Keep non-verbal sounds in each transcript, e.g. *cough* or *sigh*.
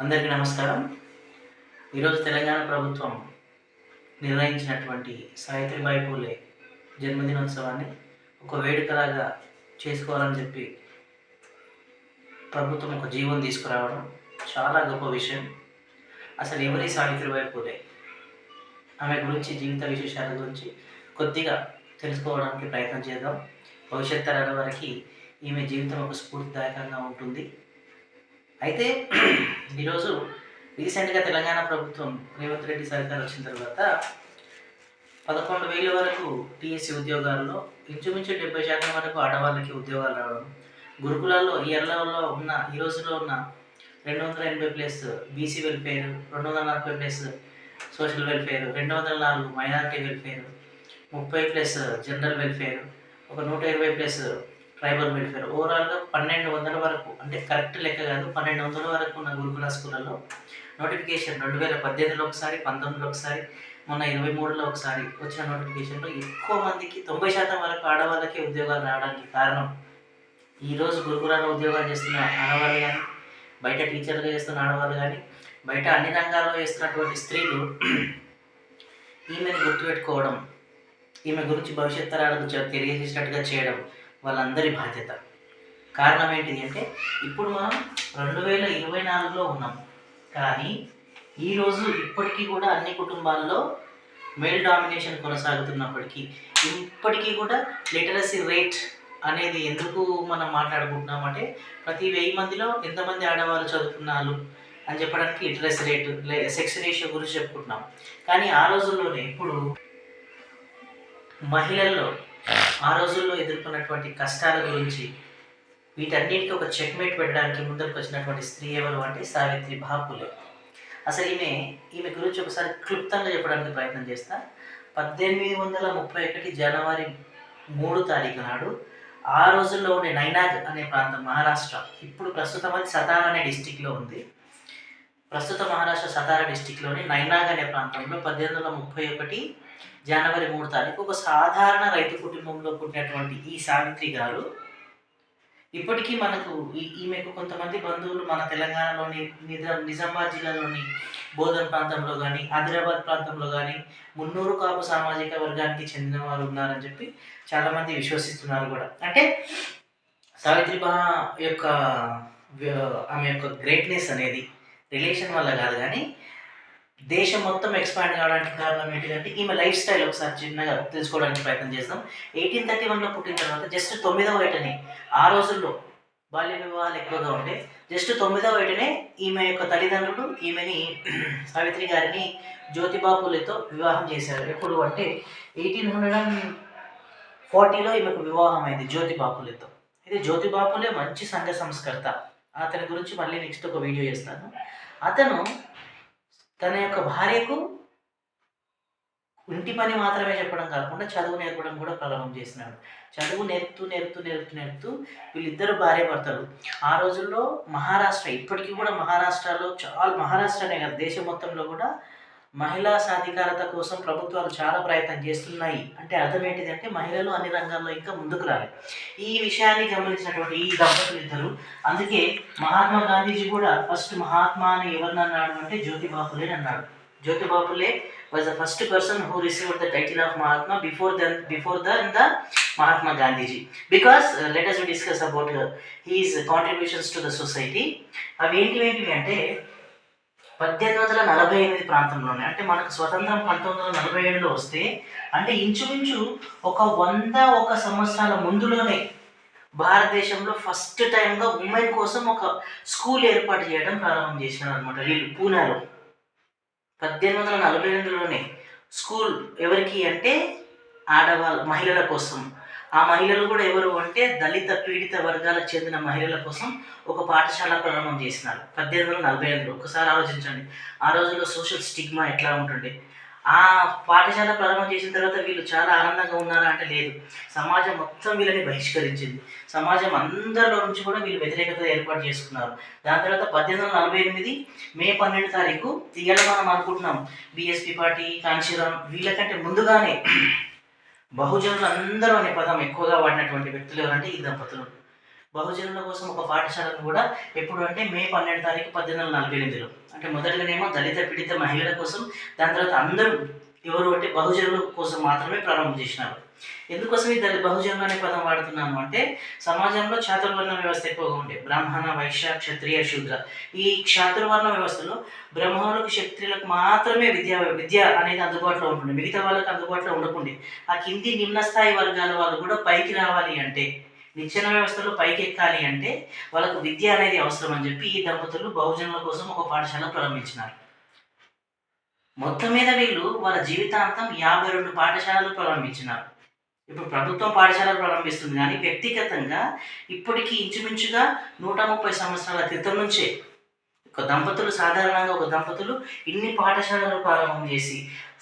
అందరికీ నమస్కారం. ఈరోజు తెలంగాణ ప్రభుత్వం నిర్ణయించినటువంటి సావిత్రిబాయి పూలే జన్మదినోత్సవాన్ని ఒక వేడుకలాగా చేసుకోవాలని చెప్పి ప్రభుత్వం ఒక జీవం తీసుకురావడం చాలా గొప్ప విషయం. అసలు ఎవరి సావిత్రిబాయి పూలే? ఆమె గురించి జీవిత విశేషాల గురించి కొద్దిగా తెలుసుకోవడానికి ప్రయత్నం చేద్దాం. భవిష్యత్ తరాల వారికి ఈమె జీవితం ఒక స్ఫూర్తిదాయకంగా ఉంటుంది. అయితే ఈరోజు రీసెంట్గా తెలంగాణ ప్రభుత్వం రేవంత్ రెడ్డి సర్కార్ వచ్చిన తర్వాత పదకొండు వేల వరకు టీఎస్సీ ఉద్యోగాల్లో ఇంచుమించు డెబ్బై శాతం వరకు ఆడవాళ్ళకి ఉద్యోగాలు రావడం గురుకులాల్లో ఈ ఎల్లలో ఉన్న ఈ రోజులో ఉన్న రెండు వందల ఎనభై ప్లస్ బీసీ వెల్ఫేర్ రెండు వందల నలభై ప్లస్ సోషల్ వెల్ఫేర్ రెండు వందల నాలుగు మైనారిటీ వెల్ఫేర్ ముప్పై ప్లస్ జనరల్ వెల్ఫేర్ ఒక నూట ఇరవై ప్లస్ ట్రైబల్ వెల్ఫేర్. ఓవరాల్గా పన్నెండు వందల వరకు అంటే కరెక్ట్ లెక్క కాదు పన్నెండు వందల వరకు ఉన్న గురుకుల స్కూళ్ళలో నోటిఫికేషన్ రెండు వేల పద్దెనిమిదిలో ఒకసారి పంతొమ్మిదిలో ఒకసారి మొన్న ఇరవై మూడులో ఒకసారి వచ్చిన నోటిఫికేషన్లో ఎక్కువ మందికి తొంభై శాతం వరకు ఆడవాళ్ళకే ఉద్యోగాలు రావడానికి కారణం. ఈరోజు గురుకులాల్లో ఉద్యోగాలు చేస్తున్న ఆడవాళ్ళు కానీ బయట టీచర్లుగా చేస్తున్న ఆడవాళ్ళు కానీ బయట అన్ని రంగాల్లో చేస్తున్నటువంటి స్త్రీలు *clears throat* ఈమెను గుర్తుపెట్టుకోవడం ఈమె గురించి భవిష్యత్ తరాలకు తెలియజేసినట్టుగా చేయడం వాళ్ళందరి బాధ్యత. కారణం ఏంటిది అంటే ఇప్పుడు మనం రెండు వేల ఇరవై నాలుగులో ఉన్నాం. కానీ ఈరోజు ఇప్పటికీ కూడా అన్ని కుటుంబాల్లో మేల్ డామినేషన్ కొనసాగుతున్నప్పటికీ ఇప్పటికీ కూడా లిటరసీ రేట్ అనేది ఎందుకు మనం మాట్లాడుకుంటున్నామంటే ప్రతి వెయ్యి మందిలో ఎంతమంది ఆడవాళ్ళు చదువుకున్నారు అని చెప్పడానికి లిటరసీ రేటు సెక్స్ రేషియో గురించి చెప్పుకుంటున్నాం. కానీ ఆ రోజుల్లోనే ఇప్పుడు మహిళల్లో ఆ రోజుల్లో ఎదుర్కొన్నటువంటి కష్టాల గురించి వీటన్నిటికీ ఒక చెక్మేట్ పెట్టడానికి ముందరకు వచ్చినటువంటి స్త్రీ ఎవరు అంటే సావిత్రి బాపులే. అసలు ఈమె ఈమె గురించి ఒకసారి క్లుప్తంగా చెప్పడానికి ప్రయత్నం చేస్తా. పద్దెనిమిది వందల ముప్పై ఒకటి జనవరి మూడు తారీఖు నాడు ఆ రోజుల్లో ఉండే నైనాగ్ అనే ప్రాంతం మహారాష్ట్ర. ఇప్పుడు ప్రస్తుతం అది సతారా అనే డిస్టిక్లో ఉంది. ప్రస్తుత మహారాష్ట్ర సతారా డిస్టిక్లోని నైనాగ్ అనే ప్రాంతంలో పద్దెనిమిది వందల ముప్పై ఒకటి జనవరి మూడు తారీఖు ఒక సాధారణ రైతు కుటుంబంలో పుట్టినటువంటి ఈ సావిత్రి గారు ఇప్పటికీ మనకు ఈ- ఈమెకు కొంతమంది బంధువులు మన తెలంగాణలోని నిజా నిజామాబాద్ జిల్లాలోని బోధన్ ప్రాంతంలో కానీ ఆదిలాబాద్ ప్రాంతంలో కానీ మున్నూరు కాపు సామాజిక వర్గానికి చెందిన వారు ఉన్నారని చెప్పి చాలామంది విశ్వసిస్తున్నారు కూడా. అంటే సావిత్రిబా యొక్క ఆమె యొక్క గ్రేట్నెస్ అనేది రిలేషన్ వల్ల కాదు కానీ దేశం మొత్తం ఎక్స్పాండ్ కావడానికి కారణం ఏంటిదంటే ఈమె లైఫ్ స్టైల్ ఒకసారి చిన్నగా తెలుసుకోవడానికి ప్రయత్నం చేస్తాం ఎయిటీన్ థర్టీ వన్లో పుట్టిన తర్వాత జస్ట్ తొమ్మిదవ ఏటనే ఆ రోజుల్లో బాల్య వివాహాలు ఎక్కువగా ఉంటే జస్ట్ తొమ్మిదవ ఏటనే ఈమె యొక్క తల్లిదండ్రులు ఈమెని *clears throat* సావిత్రి గారిని జ్యోతిబాపులతో వివాహం చేశారు. ఎప్పుడు అంటే ఎయిటీన్ హండ్రెడ్ అండ్ ఫార్టీలో ఈమెకు వివాహం అయింది జ్యోతిబాపులతో. ఇది జ్యోతిబాపులే మంచి సంఘ సంస్కర్త. అతని గురించి మళ్ళీ నెక్స్ట్ ఒక వీడియో చేస్తాను. అతను తన యొక్క భార్యకు ఇంటి పని మాత్రమే చెప్పడం కాకుండా చదువు నేర్పడం కూడా ప్రారంభం చేసినాడు. చదువు నేర్పుతూ నేర్పుతూ నేర్పుతూ నేర్పుతూ వీళ్ళిద్దరు భార్య భర్తలు. ఆ రోజుల్లో మహారాష్ట్ర ఇప్పటికీ కూడా మహారాష్ట్రలో చాలా మహారాష్ట్రనే కాదు దేశం మొత్తంలో కూడా మహిళా సాధికారత కోసం ప్రభుత్వాలు చాలా ప్రయత్నం చేస్తున్నాయి. అంటే అర్థం ఏంటిదంటే మహిళలు అన్ని రంగాల్లో ఇంకా ముందుకు రాలి ఈ విషయాన్ని గమనించినటువంటి ఈ దంపతులు ఇద్దరు అందుకే మహాత్మా గాంధీజీ కూడా ఫస్ట్ మహాత్మా అని ఎవరిని అన్నాడు అంటే జ్యోతిబాపులే అన్నాడు. Jyotiba Phule was the first person who received the title of Mahatma before then before the the Mahatma Gandhiji. Because let us discuss about his contributions to the society అవి ఏంటివి ఏంటివి అంటే పద్దెనిమిది వందల నలభై ఎనిమిది ప్రాంతంలోనే అంటే మనకు స్వతంత్రం పంతొమ్మిది వందల నలభై ఏడులో వస్తే అంటే ఇంచుమించు ఒక వంద ఒక సంవత్సరాల ముందులోనే భారతదేశంలో ఫస్ట్ టైంగా ఉమెన్ కోసం ఒక స్కూల్ ఏర్పాటు చేయడం ప్రారంభం చేసినారు అనమాట వీళ్ళు పూనాలో. పద్దెనిమిది వందల నలభై ఎనిమిదిలోనే స్కూల్ ఎవరికి అంటే ఆడవాళ్ళ మహిళల కోసం. ఆ మహిళలు కూడా ఎవరు అంటే దళిత పీడిత వర్గాలకు చెందిన మహిళల కోసం ఒక పాఠశాల ప్రారంభం చేసినారు. పద్దెనిమిది వందల నలభై ఐదులో. ఒకసారి ఆలోచించండి. ఆ రోజుల్లో సోషల్ స్టిగ్మా ఎట్లా ఉంటుండే? ఆ పాఠశాల ప్రారంభం చేసిన తర్వాత వీళ్ళు చాలా ఆనందంగా ఉన్నారా అంటే లేదు. సమాజం మొత్తం వీళ్ళని బహిష్కరించింది. సమాజం అందరిలో నుంచి కూడా వీళ్ళు వ్యతిరేకత ఏర్పాటు చేసుకున్నారు. దాని తర్వాత పద్దెనిమిది వందల నలభై ఎనిమిది మే పన్నెండు తారీఖు ఇవాళ మనం అనుకుంటున్నాం. బీఎస్పీ పార్టీ కాంశీరామ్ వీళ్ళకంటే ముందుగానే బహుజనులు అందరూ అనే పదం ఎక్కువగా వాడినటువంటి వ్యక్తులు ఎవరంటే ఈ దంపతులు. బహుజనుల కోసం ఒక పాఠశాలను కూడా ఎప్పుడు అంటే మే పన్నెండు తారీఖు పద్దెనిమిది వందల నలభై ఎనిమిదిలో. అంటే మొదటిగానేమో దళిత పీడిత మహిళల కోసం దాని తర్వాత అందరూ ఎవరు అంటే బహుజనుల కోసం మాత్రమే ప్రారంభం చేసినారు. ఎందుకోసం దాన్ని బహుజనం అనే పదం వాడుతున్నాను అంటే సమాజంలో ఛాతుర్వర్ణ వ్యవస్థ ఎక్కువగా ఉండే. బ్రాహ్మణ వైశ్య క్షత్రియ శూద్ర. ఈ క్షాతుర్వర్ణ వ్యవస్థలో బ్రహ్మణులకు క్షత్రియులకు మాత్రమే విద్య విద్య అనేది అందుబాటులో ఉంటుంది మిగతా వాళ్ళకి అందుబాటులో ఉండకుండే. ఆ కింది నిమ్న స్థాయి వర్గాల వాళ్ళు కూడా పైకి రావాలి అంటే నిచ్చెన వ్యవస్థలో పైకి ఎక్కాలి అంటే వాళ్ళకు విద్య అనేది అవసరం అని చెప్పి ఈ దంపతులు బహుజనుల కోసం ఒక పాఠశాల ప్రారంభించినారు. మొత్తం మీద వీళ్ళు వాళ్ళ జీవితాంతం యాభై రెండు పాఠశాలలు ప్రారంభించినారు. ఇప్పుడు ప్రభుత్వం పాఠశాలలు ప్రారంభిస్తుంది కానీ వ్యక్తిగతంగా ఇప్పటికీ ఇంచుమించుగా నూట ముప్పై సంవత్సరాల క్రితం నుంచే ఒక దంపతులు సాధారణంగా ఒక దంపతులు ఇన్ని పాఠశాలలు ప్రారంభం చేసి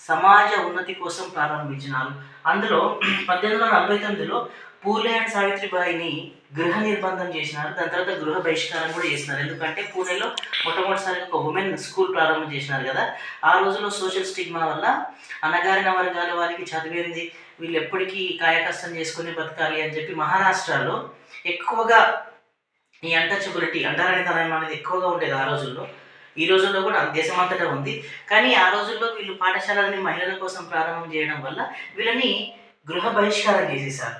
సమాజ ఉన్నతి కోసం ప్రారంభించినారు. అందులో పద్దెనిమిది వందల నలభై తొమ్మిదిలో పూలే అండ్ సావిత్రిబాయిని గృహ నిర్బంధం చేసినారు. దాని తర్వాత గృహ బహిష్కారం కూడా చేసినారు. ఎందుకంటే పూణేలో మొట్టమొదటిసారిగా ఒక ఉమెన్ స్కూల్ ప్రారంభం చేసినారు కదా. ఆ రోజుల్లో సోషల్ స్టిగ్మా వల్ల అణగారిన వర్గాల వారికి చదివేది వీళ్ళు ఎప్పటికీ కాయకష్టం చేసుకుని బతకాలి అని చెప్పి మహారాష్ట్రలో ఎక్కువగా ఈ అంటచబిలిటీ అంటారనితనం అనేది ఎక్కువగా ఉండేది ఆ రోజుల్లో. ఈ రోజుల్లో కూడా దేశమంతటా ఉంది. కానీ ఆ రోజుల్లో వీళ్ళు పాఠశాలని మహిళల కోసం ప్రారంభం చేయడం వల్ల వీళ్ళని గృహ బహిష్కారం చేసేసారు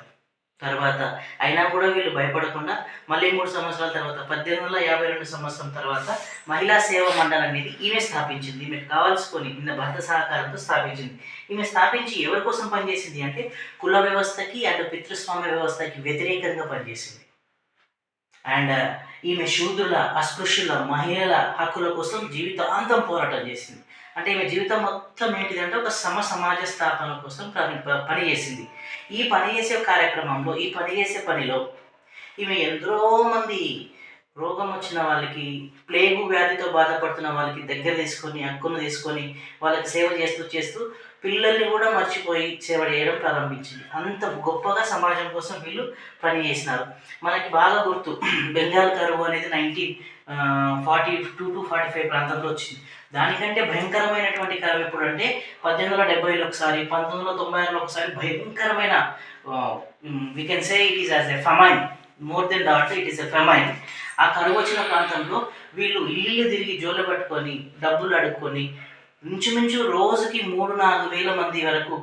తర్వాత అయినా కూడా వీళ్ళు భయపడకుండా మళ్ళీ మూడు సంవత్సరాల తర్వాత పద్దెనిమిది వందల యాభై రెండు సంవత్సరం తర్వాత మహిళా సేవా మండలి అనేది ఈమె స్థాపించింది. ఈమె కావాల్సుకొని ఈమె భర్త సహకారంతో స్థాపించింది. ఈమె స్థాపించి ఎవరి కోసం పనిచేసింది అంటే కుల వ్యవస్థకి అండ్ పితృస్వామ్య వ్యవస్థకి వ్యతిరేకంగా పనిచేసింది. అండ్ ఈమె శూద్రుల అస్పృశ్యుల మహిళల హక్కుల కోసం జీవితాంతం పోరాటం చేసింది. అంటే ఈమె జీవితం మొత్తం ఏంటిదంటే ఒక సమ సమాజ స్థాపన కోసం పని పని చేసింది. ఈ పని చేసే కార్యక్రమంలో ఈ పని చేసే పనిలో ఈమె ఎంతో మంది రోగం వచ్చిన వాళ్ళకి ప్లేగు వ్యాధితో బాధపడుతున్న వాళ్ళకి దగ్గర తీసుకొని హక్కును తీసుకొని వాళ్ళకి సేవ చేస్తూ చేస్తూ పిల్లల్ని కూడా మర్చిపోయి సేవ చేయడం ప్రారంభించింది. అంత గొప్పగా సమాజం కోసం వీళ్ళు పని చేసినారు. మనకి బాగా గుర్తు *clears throat* బెంగాల్ కరువు అనేది nineteen forty two to forty five ప్రాంతంలో వచ్చింది. దానికంటే భయంకరమైనటువంటి కరువు ఎప్పుడు అంటే పద్దెనిమిది వందల డెబ్బైలో ఒకసారి పంతొమ్మిది వందల తొంభై ఆరులో ఒకసారి భయంకరమైన we can say it is as a famine more than that it is a famine ఆ కరువు వచ్చిన ప్రాంతంలో వీళ్ళు ఇల్లు తిరిగి జోలు పట్టుకొని డబ్బులు అడుక్కొని ఇంచుమించు రోజుకి మూడు నాలుగు వేల మంది వరకు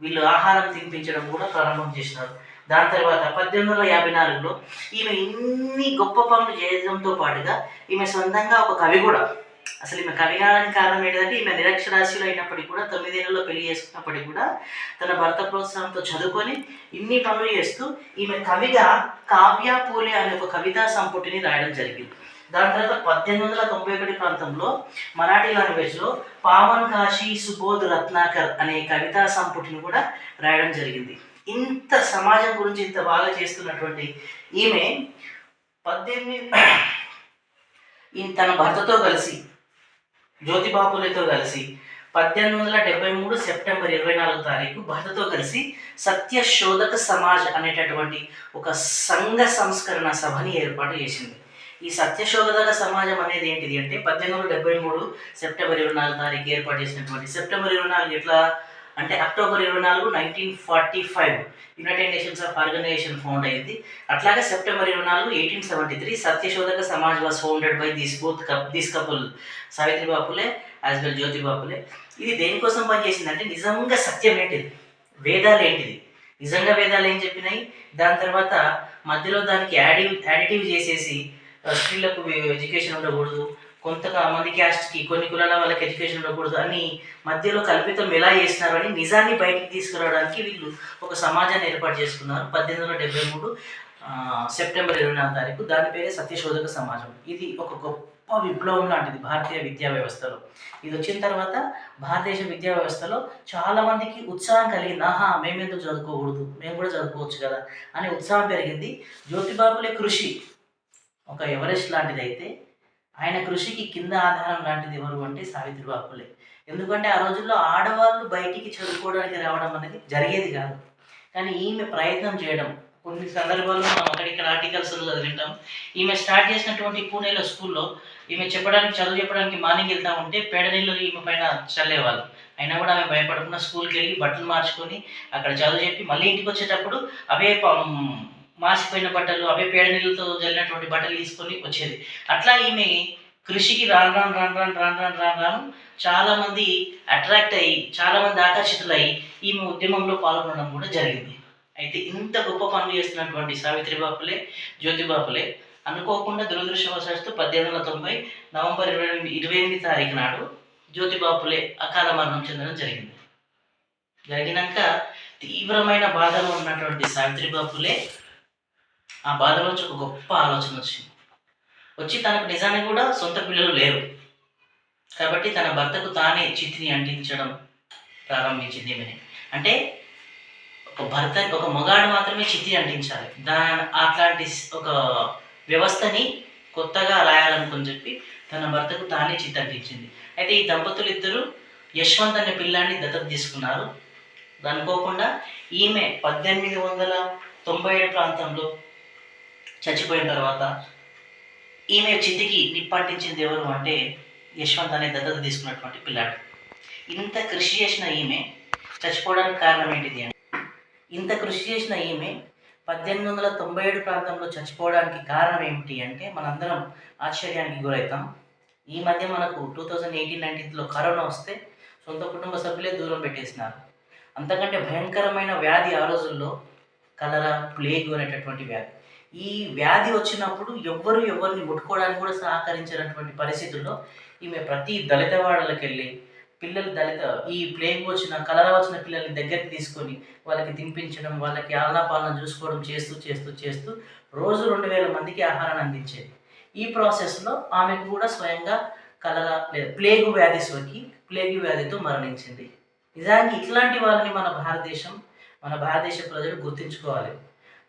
వీళ్ళు ఆహారం తినిపించడం కూడా ప్రారంభం చేసినారు. దాని తర్వాత పద్దెనిమిది వందల యాభై నాలుగులో ఈమె ఇన్ని గొప్ప పనులు చేయడంతో పాటుగా ఈమె సొంతంగా ఒక కవి కూడా. అసలు ఈమె కవి కావడానికి కారణం ఏంటంటే ఈమె నిరక్షరాస్యులు అయినప్పటికీ కూడా తొమ్మిదేళ్ళలో పెళ్ళి చేసుకున్నప్పటికీ కూడా తన భర్త ప్రోత్సాహంతో చదువుకొని ఇన్ని పనులు చేస్తూ ఈమె కవిగా కావ్య పూలే అనే ఒక కవితా సంపుటిని రాయడం జరిగింది. దాని తర్వాత పద్దెనిమిది వందల తొంభై ఒకటి ప్రాంతంలో మరాఠీ లాంగ్వేజ్లో పావన్ కాశీ సుబోధ్ రత్నాకర్ అనే కవితా సంపుటిని కూడా రాయడం జరిగింది. ఇంత సమాజం గురించి ఇంత బాగా చేస్తున్నటువంటి ఈమె పద్దెనిమిది ఈ తన భర్తతో కలిసి జ్యోతిబాపులతో కలిసి పద్దెనిమిది వందల డెబ్బై మూడు సెప్టెంబర్ ఇరవై నాలుగు తారీఖు భర్తతో కలిసి సత్యశోధక సమాజ్ అనేటటువంటి ఒక సంఘ సంస్కరణ సభని ఏర్పాటు చేసింది. ఈ సత్యశోధక సమాజం అనేది ఏంటిది అంటే పద్దెనిమిది వందల డెబ్బై మూడు సెప్టెంబర్ ఇరవై నాలుగు తారీఖు ఏర్పాటు చేసినటువంటి సెప్టెంబర్ ఇరవై నాలుగు ఎట్లా అంటే అక్టోబర్ ఇరవై నాలుగు nineteen forty five United Nations of organisation found అయింది. అట్లాగే సెప్టెంబర్ ఇరవై నాలుగు eighteen seventy three Satyashodhak Samaj was founded by this both cup this couple Savitri Bapule as well Jyoti Bapule. ఇది దేనికోసం పనిచేసిందంటే నిజంగా సత్యం ఏంటిది? వేదాలు ఏంటిది? నిజంగా వేదాలు ఏం చెప్పినాయి? దాని తర్వాత మధ్యలో దానికి యాడివ్ యాడిటివ్ చేసేసి uh, స్త్రీలకు ఎడ్యుకేషన్ ఉండకూడదు కొంతమంది క్యాస్ట్కి కొన్ని కులాల వాళ్ళకి ఎడ్యుకేషన్ ఉండకూడదు అని మధ్యలో కల్పితం ఎలా చేసినారు అని నిజాన్ని బయటికి తీసుకురావడానికి వీళ్ళు ఒక సమాజాన్ని ఏర్పాటు చేసుకున్నారు. పద్దెనిమిది వందల డెబ్బై మూడు సెప్టెంబర్ ఇరవై నాలుగు తారీఖు. దాని పేరే సత్యశోధక సమాజం. ఇది ఒక గొప్ప విప్లవం లాంటిది భారతీయ విద్యా వ్యవస్థలో. ఇది వచ్చిన తర్వాత భారతదేశ విద్యా వ్యవస్థలో చాలా మందికి ఉత్సాహం కలిగింది. ఆహా మేము ఎందుకు చదువుకోకూడదు? మేము కూడా చదువుకోవచ్చు కదా అనే ఉత్సాహం పెరిగింది. జ్యోతిబాబులే కృషి. ఒక ఎవరెస్ట్ లాంటిది అయితే ఆయన కృషికి కింద ఆధారం లాంటిది ఎవరు అంటే సావిత్రిబాయి ఫులే ఎందుకంటే ఆ రోజుల్లో ఆడవాళ్ళు బయటికి చదువుకోవడానికి రావడం అనేది జరిగేది కాదు. కానీ ఈమె ప్రయత్నం చేయడం కొన్ని సందర్భాల్లో మనం అక్కడిక్కడ ఆర్టికల్స్ చదివింటాం. ఈమె స్టార్ట్ చేసినటువంటి పూణేలో స్కూల్లో ఈమె చెప్పడానికి చదువు చెప్పడానికి మార్నింగ్ వెళ్తా ఉంటే పేడ నీళ్ళు ఈమె పైన చల్లేవాళ్ళు. అయినా కూడా ఆమె భయపడకుండా స్కూల్కి వెళ్ళి బట్టలు మార్చుకొని అక్కడ చదువు చెప్పి మళ్ళీ ఇంటికి వచ్చేటప్పుడు అవే మాసిపోయిన బట్టలు అవే పేడ నీళ్ళతో జల్లినటువంటి బట్టలు తీసుకొని వచ్చేది. అట్లా ఈమె కృషికి రాను రాను రాను రాను రాను రాను రాను రాను చాలామంది అట్రాక్ట్ అయ్యి చాలామంది ఆకర్షితులై ఆకర్షితులయ్యి ఈమె ఉద్యమంలో పాల్గొనడం కూడా జరిగింది. అయితే ఇంత గొప్ప పనులు చేస్తున్నటువంటి సావిత్రి బాపులే జ్యోతిబాపులే అనుకోకుండా దురదృష్టవశాత్తు పద్దెనిమిది వందల తొంభై నవంబర్ ఇరవై ఎనిమిది ఇరవై ఎనిమిది తారీఖు నాడు జ్యోతిబాపులే అకాల మరణం చెందడం జరిగింది. జరిగినాక తీవ్రమైన బాధలో ఉన్నటువంటి సావిత్రి బాపులే ఆ బాధలోంచి ఒక గొప్ప ఆలోచన వచ్చింది. వచ్చి తనకు నిజానికి కూడా సొంత పిల్లలు లేరు. కాబట్టి తన భర్తకు తానే చితిని అంటించడం ప్రారంభించింది ఈమెని. అంటే ఒక భర్త ఒక మగాడు మాత్రమే చితిని అంటించాలి. దాని అట్లాంటి ఒక వ్యవస్థని కొత్తగా రాయాలనుకుని చెప్పి తన భర్తకు తానే చితి అంటించింది. అయితే ఈ దంపతులు ఇద్దరు యశ్వంత్ అనే పిల్లాన్ని దత్తత తీసుకున్నారు. అనుకోకుండా ఈమె పద్దెనిమిది వందల తొంభై ఏడు ప్రాంతంలో చచ్చిపోయిన తర్వాత ఈమె చితికి నిప్పంటించింది ఎవరు అంటే యశ్వంత్ అనే దత్తత తీసుకున్నటువంటి పిల్లాడు. ఇంత కృషి చేసిన ఈమె చచ్చిపోవడానికి కారణం ఏంటిది అంటే ఇంత కృషి చేసిన ఈమె పద్దెనిమిది వందల తొంభై ఏడు ప్రాంతంలో చచ్చిపోవడానికి కారణం ఏమిటి అంటే మనందరం ఆశ్చర్యానికి గురవుతాం ఈ మధ్య మనకు టూ థౌజండ్ ఎయిటీన్ నైన్టీన్లో కరోనా వస్తే సొంత కుటుంబ సభ్యులే దూరం పెట్టేసినారు. అంతకంటే భయంకరమైన వ్యాధి ఆ రోజుల్లో కలరా ప్లేగ్ అనేటటువంటి వ్యాధి. ఈ వ్యాధి వచ్చినప్పుడు ఎవ్వరు ఎవరిని ముట్టుకోవడానికి కూడా సహకరించినటువంటి పరిస్థితుల్లో ఈమె ప్రతి దళిత వాడలకు వెళ్ళి పిల్లలు దళిత ఈ ప్లేగ్ వచ్చిన కలరా వచ్చిన పిల్లల్ని దగ్గరికి తీసుకొని వాళ్ళకి తినిపించడం వాళ్ళకి ఆలనాపాలన చూసుకోవడం చేస్తూ చేస్తూ చేస్తూ రోజు రెండు వేల మందికి ఆహారాన్ని అందించేది. ఈ ప్రాసెస్లో ఆమెకు కూడా స్వయంగా కలరా లేదా ప్లేగు వ్యాధి సోకి ప్లేగు వ్యాధితో మరణించింది. నిజానికి ఇట్లాంటి వాళ్ళని మన భారతదేశం మన భారతదేశ ప్రజలు గుర్తించుకోవాలి.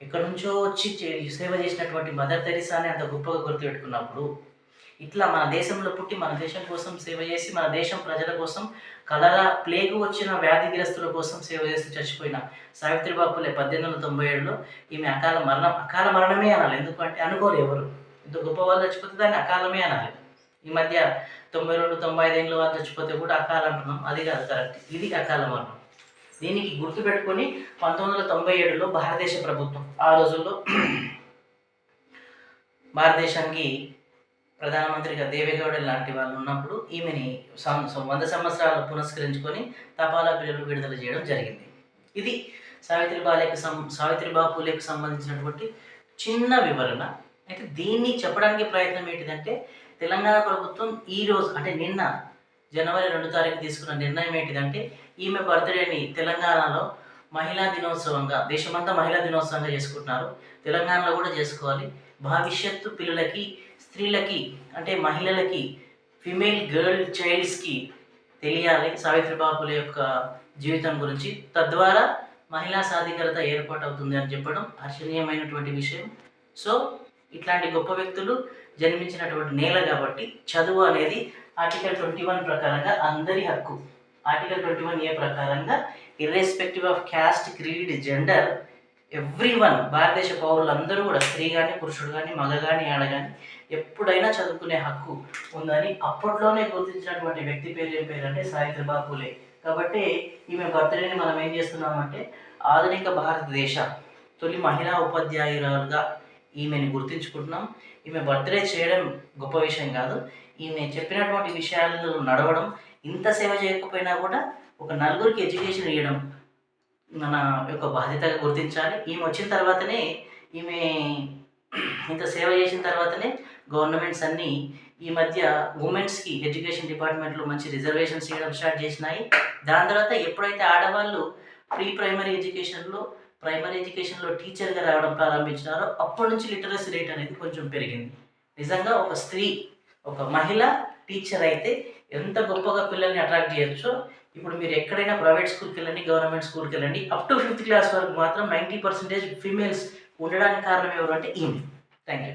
ఎక్కడి నుంచో వచ్చి చే- సేవ చేసినటువంటి మదర్ తెరిసాని అంత గొప్పగా గుర్తుపెట్టుకున్నప్పుడు ఇట్లా మన దేశంలో పుట్టి మన దేశం కోసం సేవ చేసి మన దేశం ప్రజల కోసం కలరా ప్లేగు వచ్చిన వ్యాధిగ్రస్తుల కోసం సేవ చేస్తూ చచ్చిపోయిన సావిత్రిబాయి పులే పద్దెనిమిది వందల తొంభై ఏడులో ఈమె అకాల మరణం అకాల మరణమే అనాలి. ఎందుకంటే అనుకోరు ఎవరు? ఇంత గొప్ప వాళ్ళు చచ్చిపోతే దాన్ని అకాలమే అనాలి. ఈ మధ్య తొంభై రెండు తొంభై ఐదేళ్ళ వాళ్ళు చచ్చిపోతే కూడా అకాలం అంటున్నాం అది కాదు కరెక్ట్. ఇది అకాల మరణం. దీనికి గుర్తుపెట్టుకొని పంతొమ్మిది వందల తొంభై ఏడులో భారతదేశ ప్రభుత్వం ఆ రోజుల్లో భారతదేశానికి ప్రధానమంత్రిగా దేవేగౌడ లాంటి వాళ్ళు ఉన్నప్పుడు ఈమెని సం- వంద సంవత్సరాలు పునస్కరించుకొని తపాలా బిల్లులు విడుదల చేయడం జరిగింది. ఇది సావిత్రిబాలకు సం సావిత్రిబాయి పూలేకు సంబంధించినటువంటి చిన్న వివరణ. అయితే దీన్ని చెప్పడానికి ప్రయత్నం ఏంటిదంటే తెలంగాణ ప్రభుత్వం ఈ రోజు అంటే నిన్న జనవరి రెండు తారీఖు తీసుకున్న నిర్ణయం ఏంటిదంటే ఈమె బర్త్డేని తెలంగాణలో మహిళా దినోత్సవంగా దేశమంతా మహిళా దినోత్సవంగా చేసుకుంటున్నారు. తెలంగాణలో కూడా చేసుకోవాలి. భవిష్యత్తు పిల్లలకి స్త్రీలకి అంటే మహిళలకి ఫిమేల్ గర్ల్ చైల్డ్స్కి తెలియాలి సావిత్రిబాపుల పులే యొక్క జీవితం గురించి. తద్వారా మహిళా సాధికారత ఏర్పాటు అవుతుంది అని చెప్పడం హర్షణీయమైనటువంటి విషయం. సో ఇట్లాంటి గొప్ప వ్యక్తులు జన్మించినటువంటి నేల కాబట్టి చదువు అనేది ఆర్టికల్ ట్వంటీ వన్ ప్రకారంగా అందరి హక్కు. ఆర్టికల్ ట్వంటీ వన్ ఏ ప్రకారంగా irrespective of caste creed gender every one భారతదేశ పౌరులందరూ కూడా స్త్రీ కానీ పురుషుడు కానీ మగ కానీ ఆడ కానీ ఎప్పుడైనా చదువుకునే హక్కు ఉందని అప్పట్లోనే గుర్తించినటువంటి వ్యక్తి పేరు ఏం పేరు అంటే పూలే. కాబట్టి ఈమె బర్త్డేని మనం ఏం చేస్తున్నామంటే ఆధునిక భారతదేశ తొలి మహిళా ఉపాధ్యాయురాలుగా ఈమెను గుర్తించుకుంటున్నాం. ఈమె బర్త్డే చేయడం గొప్ప విషయం కాదు. ఈమె చెప్పినటువంటి విషయాలను నడవడం ఇంత సేవ చేయకపోయినా కూడా ఒక నలుగురికి ఎడ్యుకేషన్ ఇవ్వడం మన యొక్క బాధ్యతగా గుర్తించాలి. ఈమె వచ్చిన తర్వాతనే ఈమె ఇంత సేవ చేసిన తర్వాతనే గవర్నమెంట్స్ అన్నీ ఈ మధ్య ఉమెన్స్కి ఎడ్యుకేషన్ డిపార్ట్మెంట్లో మంచి రిజర్వేషన్స్ ఇవ్వడం స్టార్ట్ చేసినాయి. దాని తర్వాత ఎప్పుడైతే ఆడవాళ్ళు ప్రీ ప్రైమరీ ఎడ్యుకేషన్లో ప్రైమరీ ఎడ్యుకేషన్లో టీచర్గా రావడం ప్రారంభించినారో అప్పటి నుంచి లిటరసీ రేట్ అనేది కొంచెం పెరిగింది. నిజంగా ఒక స్త్రీ ఒక మహిళ టీచర్ అయితే ఎంత గొప్పగా పిల్లల్ని అట్రాక్ట్ చేయొచ్చో ఇప్పుడు మీరు ఎక్కడైనా ప్రైవేట్ స్కూల్కి వెళ్ళండి గవర్నమెంట్ స్కూల్కి వెళ్ళండి అప్ టు ఫిఫ్త్ క్లాస్ వరకు మాత్రం నైంటీ పర్సెంటేజ్ ఫీమేల్స్ ఉండడానికి కారణం ఎవరు అంటే ఈమె. Thank you